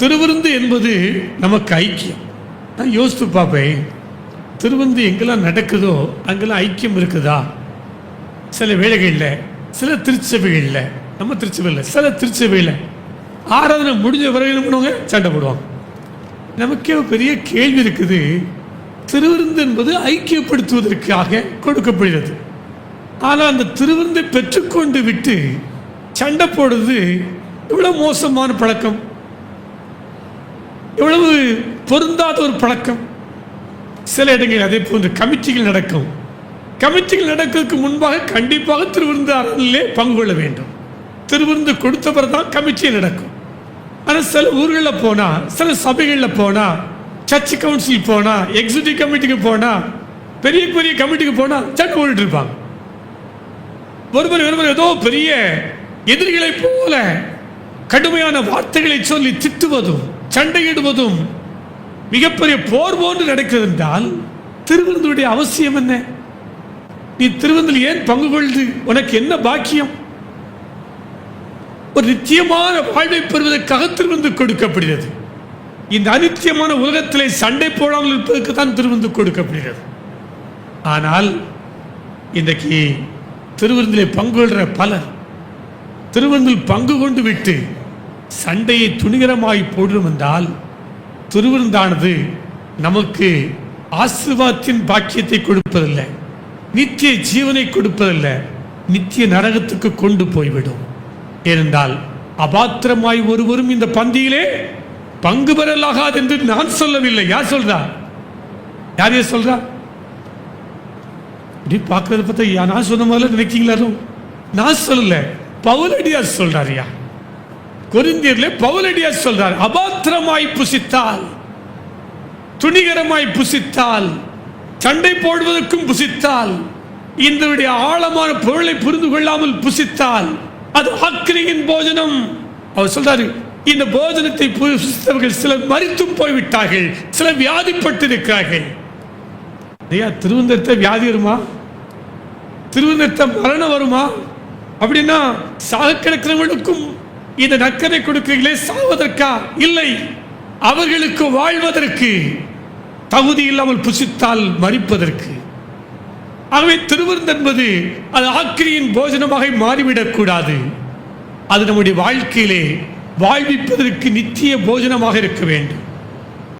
திருவிருந்து என்பது நமக்கு ஐக்கியம். நான் யோசித்து பார்ப்பேன் திருவிருந்து எங்கெல்லாம் நடக்குதோ அங்கெல்லாம் ஐக்கியம் இருக்குதா? சில வேலைகளில் சில திருச்சபைகளில் நம்ம திருச்சபையில் சில திருச்சபையில் ஆராதனை முடிஞ்ச பிறகு பண்ணுவாங்க? சண்டை போடுவாங்க. நமக்கே பெரிய கேள்வி இருக்குது. திருவிருந்து என்பது ஐக்கியப்படுத்துவதற்காக கொடுக்கப்படுகிறது. ஆனால் அந்த திருவிருந்தை பெற்றுக்கொண்டு விட்டு சண்டை போடுறது இவ்வளோ மோசமான பழக்கம். எவ்வளவு பொருந்தாத ஒரு பழக்கம். சில இடங்களில் அதே போன்று கமிட்டிகள் நடக்கும். கமிட்டிகள் நடக்கிறதுக்கு முன்பாக கண்டிப்பாக திருவிருந்து அறநிலே பங்கு கொள்ள வேண்டும். திருவிருந்து கொடுத்த தான் கமிட்டி நடக்கும். ஆனால் சில ஊர்களில் போனால் சில சபைகளில் போனால் சர்ச் கவுன்சில் போனால் எக்ஸிக்யூட்டிவ் கமிட்டிக்கு போனால் பெரிய பெரிய கமிட்டிக்கு போனால் சண்டை போட்டுட்டு இருப்பாங்க. ஒருவர் ஒருவர் ஏதோ பெரிய எதிரிகளைப் போல கடுமையான வார்த்தைகளை சொல்லி திட்டுவதும் சண்டையிடுவதும் மிகப்பெரிய போர் போன்று நடக்கிறது என்றால் திருவிருந்துடைய அவசியம் என்ன? நீ திருவந்தில் ஏன் பங்கு கொள்வது உனக்கு என்ன பாக்கியம்? ஒரு நித்தியமான வாழ்வை பெறுவதற்காக திருவந்து கொடுக்கப்படுகிறது. இந்த அனித்தியமான உலகத்திலே சண்டை போடாமல் இருப்பதற்கு தான் திருவிருந்து கொடுக்கப்படுகிறது. ஆனால் இன்றைக்கு திருவிருந்திலே பங்கு கொள்கிற பலர் திருவிருந்தில் பங்கு கொண்டு விட்டு சண்டையை துணிகரமாய் போடும் என்றால் திருவிருந்தானது நமக்கு ஆசிர்வாதத்தின் பாக்கியத்தை கொடுப்பதில்லை நித்திய ஜீவனை கொடுப்பதில்லை நித்திய நரகத்துக்கு கொண்டு போய்விடும். ஏனென்றால் அபாத்திரமாய் ஒருவரும் இந்த பந்தியிலே பங்கு பெறலாகாது என்று நான் சொல்லவில்லை. யார் சொல்றா? யார் யார் சொல்றா? இப்படி பார்க்கறத பார்த்தா யா- நான் சொன்ன மாதிரி நினைக்கிறீங்களா? நான் சொல்லல. பவுலடியார் சொல்றாருயா கொரிந்தியர்ல பவுலடியா சொல்றார் அபாத்திரமாய் புசித்தால் துணிகரமாய் புசித்தால் சண்டை போடுவதற்கும் புசித்தால் இதனுடைய ஆழமான பொருளை புரிந்து கொள்ளாமல் புசித்தால் அது அக்கினியின் போஜனம். அவர் சொல்றாரு இந்த போஜனத்தை புசித்தவர்கள் சிலர் மறித்தும் போய்விட்டார்கள் சிலர் வியாதிப்பட்டிருக்கிறார்கள். ஐயா திருவந்தத்தை வியாதி வருமா? திருவந்தத்தை மரணம் வருமா? அப்படின்னா சாக கிடக்கிறவர்களுக்கும் இந்த நக்கரை கொடுக்கிறீர்களே சாவதற்கா? இல்லை. அவர்களுக்கு வாழ்வதற்கு தகுதி இல்லாமல் புசித்தால் மறிப்பதற்கு. ஆகவே திருவிருந்து என்பது அது ஆக்கிரியின் போஜனமாக மாறிவிடக்கூடாது அது நம்முடைய வாழ்க்கையிலே வாழ்விப்பதற்கு நித்திய போஜனமாக இருக்க வேண்டும்.